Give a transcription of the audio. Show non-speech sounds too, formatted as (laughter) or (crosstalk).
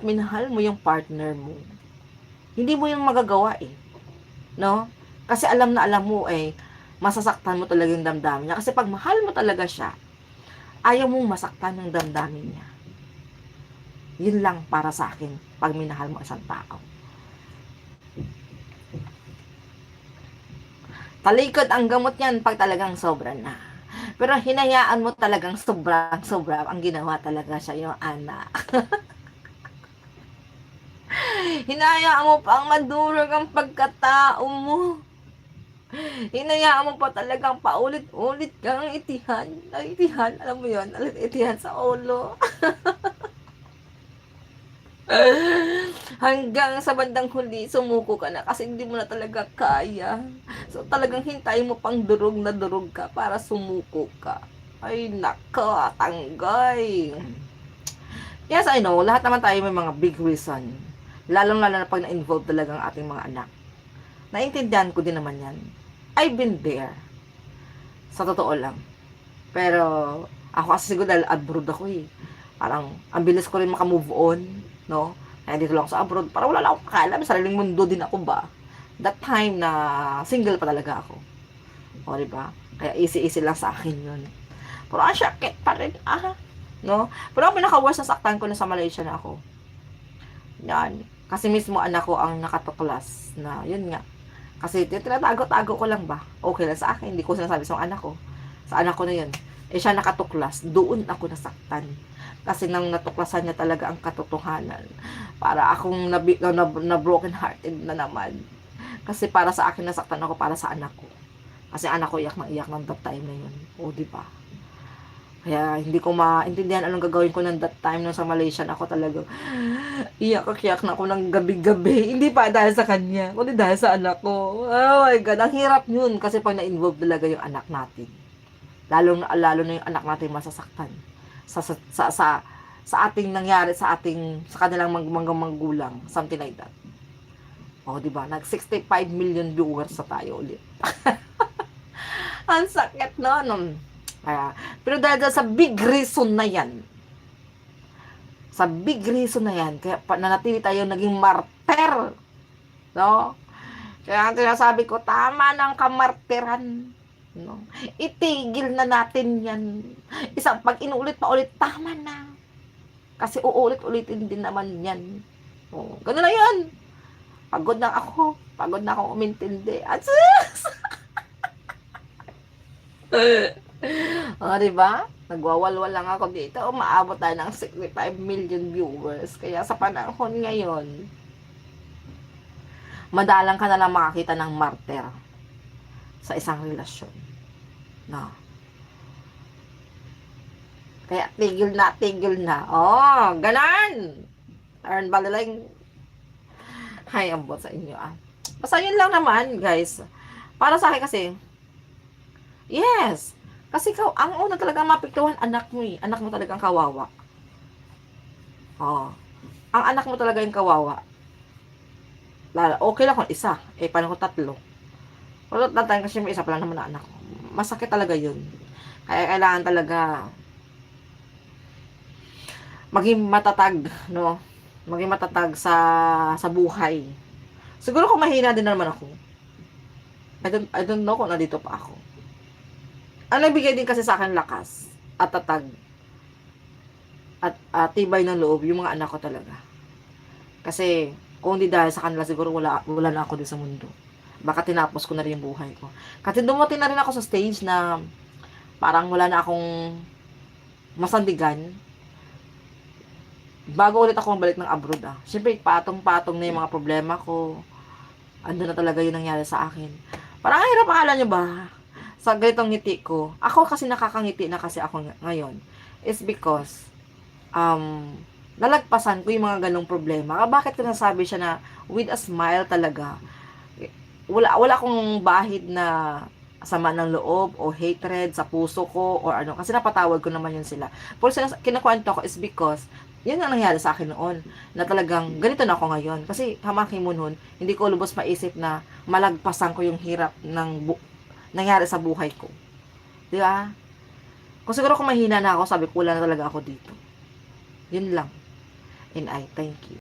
minahal mo yung partner mo, hindi mo yung magagawa eh. No? Kasi alam na alam mo eh, masasaktan mo talaga yung damdamin niya. Kasi pag mahal mo talaga siya, ayaw mong masaktan yung damdamin niya. Yun lang para sa akin pag minahal mo isang tao. Talikod ang gamot niyan pag talagang sobra na. Pero hinayaan mo talagang sobrang sobra ang ginawa talaga siya yung (laughs) anak. Hinayaan mo pang madurog ang pagkatao mo. Hinayaan mo pa talagang paulit-ulit kang itihan. Itihan, alam mo yon itihan sa ulo. (laughs) Hanggang sa bandang huli, sumuko ka na kasi hindi mo na talaga kaya. So talagang hintayin mo pang durog na durog ka para sumuko ka. Ay, nako, tanggay. Yes, I know, lahat naman tayo may mga big reason. Lalong-lalo na pag na-involve talaga ang ating mga anak. Naintindihan ko din naman yan. I've been there. Sa totoo lang. Pero, ako kasi siguro dahil abroad ako eh. Parang, ang bilis ko rin makamove on, no? Kaya dito lang sa abroad. Parang wala lang akong kaalam. Sariling mundo din ako ba? That time na single pa talaga ako. O, di ba? Kaya easy-easy lang sa akin yun. Pero ang sakit pa rin, ah. No? Pero ang pinaka-worst na saktan ko na sa Malaysia na ako. Yan. Kasi mismo anak ko ang nakatuklas na, yun nga. Kasi tinatago-tago ko lang ba? Okay lang sa akin. Hindi ko sinasabi sa anak ko. Sa anak ko na yun. Eh siya nakatuklas. Doon ako nasaktan. Kasi nang natuklasan niya talaga ang katotohanan. Para akong nabi, na, na, na broken hearted na naman. Kasi para sa akin nasaktan ako para sa anak ko. Kasi anak ko iyak na iyak ng that time na yun. O, di ba? Kaya hindi ko maintindihan anong gagawin ko ng that time nung sa Malaysia na ako talaga (gasps) iyak-iyak na ako ng gabi-gabi. (laughs) Hindi pa dahil sa kanya, kundi dahil sa anak ko. Oh my God, ang hirap yun kasi pag na-involve talaga yung anak natin. Lalo na, lalo na yung anak natin masasaktan sa, sa, sa, sa, sa ating nangyari sa ating, sa kanilang mag, mga magulang. Something like that. Oh, di ba? Nag 65 million viewers sa tayo ulit. (laughs) ang sakit no, no. Kaya, pero dahil sa big reason na yan, sa big reason na yan, kaya nanatili tayo naging marter. No? Kaya ang sinasabi ko, tama ng kamarteran. No? Itigil na natin yan. Isang pag inulit pa ulit, tama na. Kasi uulit-ulitin din naman yan. Oh, ganun na yan. Pagod na ako. Pagod na ako umintindi. At (laughs) (laughs) O, di ba? Nagwawalwal lang ako dito. Umaabot tayo ng 65 million viewers. Kaya sa panahon ngayon, madalang ka na lang makakita ng martyr sa isang relasyon. No. Kaya tigil na, tigil na. Oh, ganan! Aaron Balilang, hay, ambot sa inyo ah. Basta yun lang naman, guys. Para sa akin kasi, yes, kasi ikaw, ang una talaga mapiktuhan, anak mo eh. Anak mo talagang kawawa. Oh. Ang anak mo talaga yung kawawa. Lala, okay lang kung isa. Eh, paano kung tatlo? Pero tatay kasi may isa pala naman na anak. Masakit talaga yun. Kaya kailangan talaga maging matatag, no? Maging matatag sa sa buhay. Siguro kung mahina din naman ako. I don't, I don't know kung nandito pa ako ang nagbigay din kasi sa akin lakas at tatag at uh, tibay ng loob yung mga anak ko talaga. Kasi kung hindi dahil sa kanila siguro wala, wala na ako din sa mundo. Baka tinapos ko na rin yung buhay ko. Kasi dumating na rin ako sa stage na parang wala na akong masandigan. Bago ulit ako mabalik ng abroad ah. Siyempre patong-patong na yung mga problema ko. Ando na talaga yung nangyari sa akin. Parang ang hirap akala nyo ba? Sa ganitong ngiti ko, ako kasi nakakangiti na kasi ako ngayon, is because, um, nalagpasan ko yung mga ganong problema. Ah, bakit ko nasabi siya na with a smile talaga, wala, wala akong bahid na sama ng loob o hatred sa puso ko or ano, kasi napatawag ko naman yun sila. Pero sinas- kinakwento ko is because, yun ang nangyari sa akin noon, na talagang ganito na ako ngayon. Kasi hamaki mo noon, hindi ko lubos maisip na malagpasan ko yung hirap ng bu- nangyari sa buhay ko. Di ba? Kung siguro kung mahina na ako, sabi wala na talaga ako dito. Yun lang. And I thank you.